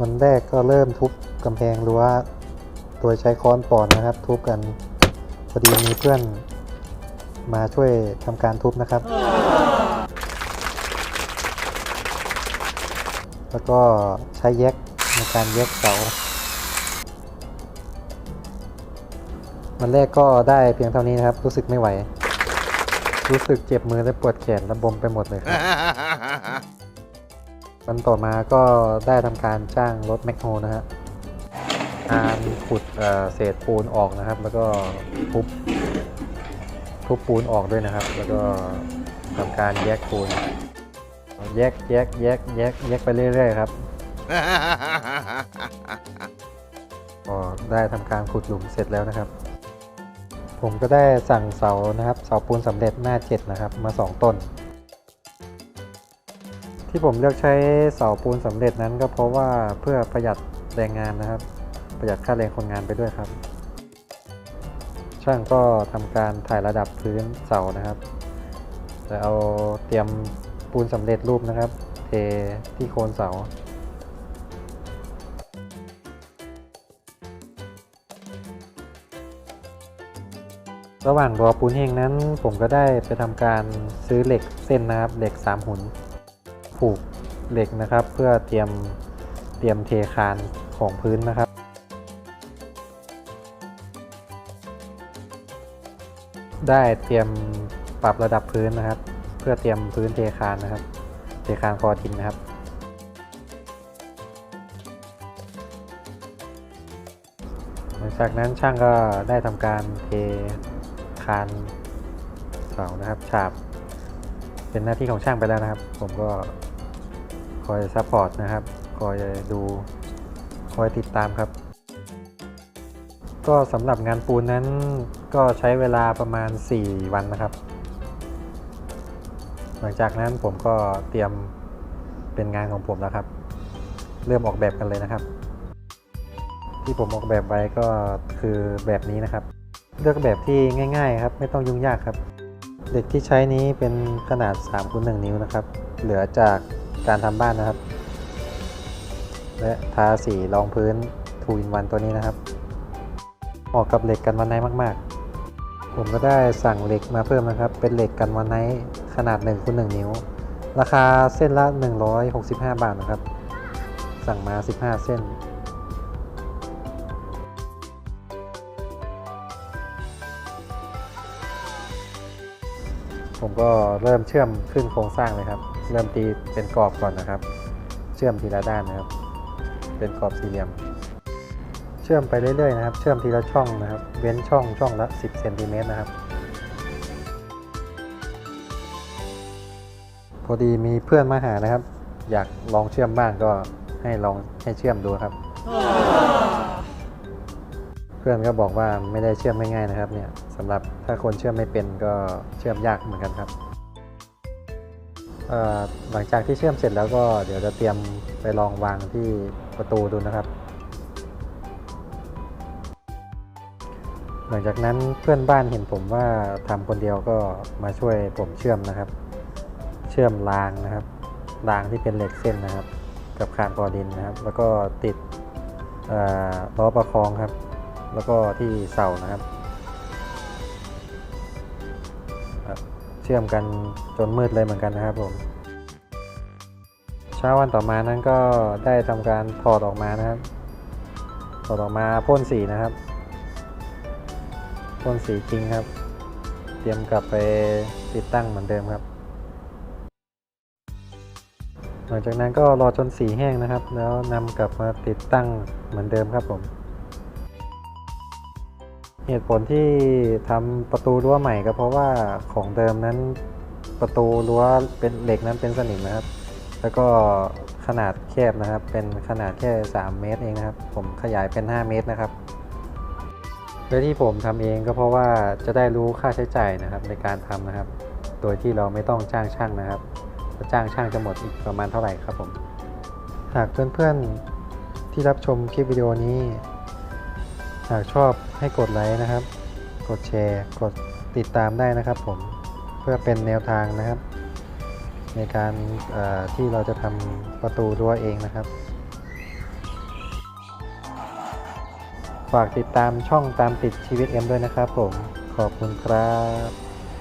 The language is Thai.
วันแรกก็เริ่มทุบกำแพงรั้วโดยใช้ค้อนปอนนะครับ ทุบกันพอดีมีเพื่อนมาช่วยทำการทุบนะครับ แล้วก็ใช้แยกในการแยกเสาวันแรกก็ได้เพียงเท่านี้นะครับ รู้สึกไม่ไหว รู้สึกเจ็บมือและปวดแขนระบมไปหมดเลยครับ วันต่อมาก็ได้ทำการจ้างรถแมคโฮนะฮะการขุดเอ่อเศษปูนออกนะครับ แล้วก็ทุบทุบปูนออกด้วยนะครับ แล้วก็ทำการแยกปูน แยกแยกแยกแยกแยกไปเรื่อยๆครับก็ได้ทำการขุดหลุมเสร็จแล้วนะครับ ผมก็ได้สั่งเสานะครับ เสาปูนสำเร็จหน้าเจ็ดนะครับ มาสองต้น ที่ผมเลือกใช้เสาปูนสำเร็จนั้นก็เพราะว่าเพื่อประหยัดแรงงานนะครับ ประหยัดค่าแรงคนงานไปด้วยครับ ช่างก็ทำการถ่ายระดับพื้นเสานะครับจะเอาเตรียมปูนสำเร็จรูปนะครับ เทที่โคนเสาระหว่างรอปูนแห้งนั้นผมก็ได้ไปทำการซื้อเหล็กเส้นนะครับเหล็ก 3 หุ่น ผูกเหล็กนะครับ เพื่อเตรียมเตรียมเทคานของพื้นนะครับ ได้เตรียมปรับระดับพื้นนะครับ เพื่อเตรียมพื้นเทคานนะครับ เทคานคอดินนะครับหลังจากนั้นช่างก็ได้ทำการเทคานเสานะครับฉาบเป็นหน้าที่ของช่างไปแล้วนะครับ ผมก็ คอยซัพพอร์ตนะครับ คอยดู คอยติดตามครับ ก็สำหรับงานปูนนั้นก็ใช้เวลาประมาณ 4 วันนะครับ หลังจากนั้นผมก็เตรียมเป็นงานของผมแล้วครับ เริ่มออกแบบกันเลยนะครับ ที่ผมออกแบบไว้ก็คือแบบนี้นะครับ เลือกแบบที่ง่าย ๆ ครับ ไม่ต้องยุ่งยากครับเหล็กที่ใช้นี้เป็นขนาด3คูณ1นิ้วนะครับ เหลือจาก การทำบ้านนะครับ และทาสีรองพื้นทูอินวันตัวนี้นะครับเหมาะกับเหล็กกันวันไนมาก ๆ ผมก็ได้สั่งเหล็กมาเพิ่มนะครับ เป็นเหล็กกันวันไนขนาด1คูณ1นิ้ว ราคาเส้นละ 165 บาทนะครับ สั่งมา 15 เส้นผมก็เริ่มเชื่อมขึ้นโครงสร้างเลยครับ เริ่มตีเป็นกรอบก่อนนะครับ เชื่อมทีละด้านนะครับ เป็นกรอบสี่เหลี่ยม เชื่อมไปเรื่อยๆนะครับ เชื่อมทีละช่องนะครับ เว้นช่องช่องละ 10เซนติเมตรนะครับ พอดีมีเพื่อนมาหานะครับ อยากลองเชื่อมบ้างก็ให้ลองให้เชื่อมดูครับ เพื่อนก็บอกว่าไม่ได้เชื่อมไม่ง่ายนะครับเนี่ยสำหรับถ้าคนเชื่อมไม่เป็นก็เชื่อมยากเหมือนกันครับ หลังจากที่เชื่อมเสร็จแล้วก็เดี๋ยวจะเตรียมไปลองวางที่ประตูดูนะครับ หลังจากนั้นเพื่อนบ้านเห็นผมว่าทำคนเดียวก็มาช่วยผมเชื่อมนะครับ เชื่อมรางนะครับรางที่เป็นเหล็กเส้นนะครับ กับคานกอดินนะครับ แล้วก็ติดล้อประคองครับ แล้วก็ที่เสานะครับ เชื่อมกันจนมืดเลยเหมือนกันนะครับผม เช้าวันต่อมานั้นก็ได้ทำการถอดออกมานะครับ ถอดออกมาพ่นสีนะครับ พ่นสีจริงครับ เตรียมกลับไปติดตั้งเหมือนเดิมครับ หลังจากนั้นก็รอจนสีแห้งนะครับ แล้วนำกลับมาติดตั้งเหมือนเดิมครับผม เหตุผลที่ทำประตูรั้วใหม่ก็เพราะว่าของเดิมนั้นประตูรั้วเป็นเหล็กนั้นเป็นสนิมนะครับ แล้วก็ขนาดแคบนะครับ เป็นขนาดแค่ 3 เมตรเองนะครับ ผมขยายเป็น 5 เมตรนะครับโดยที่ผมทำเองก็เพราะว่าจะได้รู้ค่าใช้จ่ายนะครับในการทำนะครับ โดยที่เราไม่ต้องจ้างช่างนะครับจ้างช่างจะหมดอีกประมาณเท่าไหร่ครับผม หากเพื่อนๆที่รับชมคลิปวิดีโอนี้ หากชอบให้กดไลค์นะครับ กดแชร์ กดติดตามได้นะครับผม เพื่อเป็นแนวทางนะครับ ในการที่เราจะทำประตูรั้วเองนะครับ ฝากติดตามช่องตามติดชีวิตเอ็มด้วยนะครับผม ขอบคุณครับ